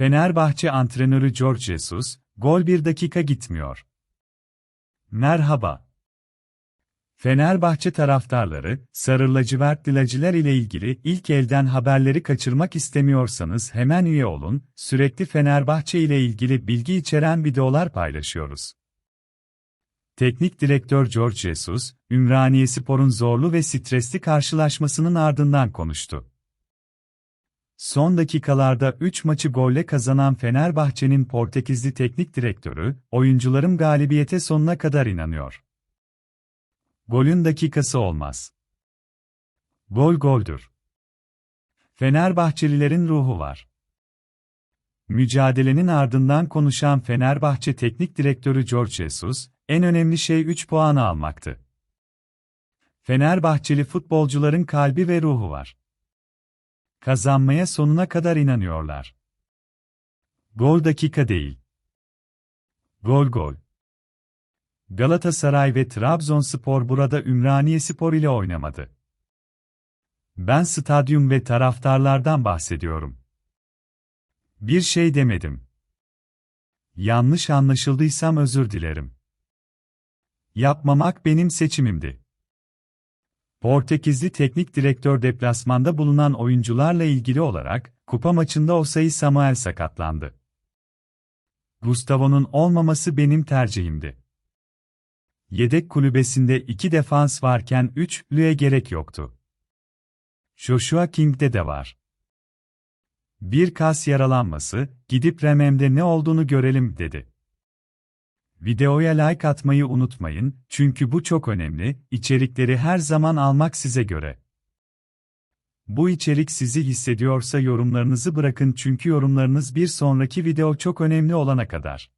Fenerbahçe antrenörü George Jesus, gol bir dakika gitmiyor. Merhaba. Fenerbahçe taraftarları, Sarı Lacivertliler ile ilgili ilk elden haberleri kaçırmak istemiyorsanız hemen üye olun, sürekli Fenerbahçe ile ilgili bilgi içeren videolar paylaşıyoruz. Teknik direktör George Jesus, Ümraniyespor'un zorlu ve stresli karşılaşmasının ardından konuştu. Son dakikalarda 3 maçı golle kazanan Fenerbahçe'nin Portekizli teknik direktörü, oyuncularım galibiyete sonuna kadar inanıyor. Golün dakikası olmaz. Gol goldür. Fenerbahçelilerin ruhu var. Mücadelenin ardından konuşan Fenerbahçe Teknik Direktörü George Jesus, en önemli şey 3 puanı almaktı. Fenerbahçeli futbolcuların kalbi ve ruhu var. Kazanmaya sonuna kadar inanıyorlar. Gol dakika değil. Gol gol. Galatasaray ve Trabzonspor burada Ümraniyespor ile oynamadı. Ben stadyum ve taraftarlardan bahsediyorum. Bir şey demedim. Yanlış anlaşıldıysam özür dilerim. Yapmamak benim seçimimdi. Portekizli teknik direktör deplasmanda bulunan oyuncularla ilgili olarak, kupa maçında Osayi Samuel sakatlandı. Gustavo'nun olmaması benim tercihimdi. Yedek kulübesinde iki defans varken üçlüye gerek yoktu. Joshua King'de de var. Bir kas yaralanması, gidip Remem'de ne olduğunu görelim dedi. Videoya like atmayı unutmayın, çünkü bu çok önemli, içerikleri her zaman almak size göre. Bu içerik sizi hissediyorsa yorumlarınızı bırakın çünkü yorumlarınız bir sonraki video çok önemli olana kadar.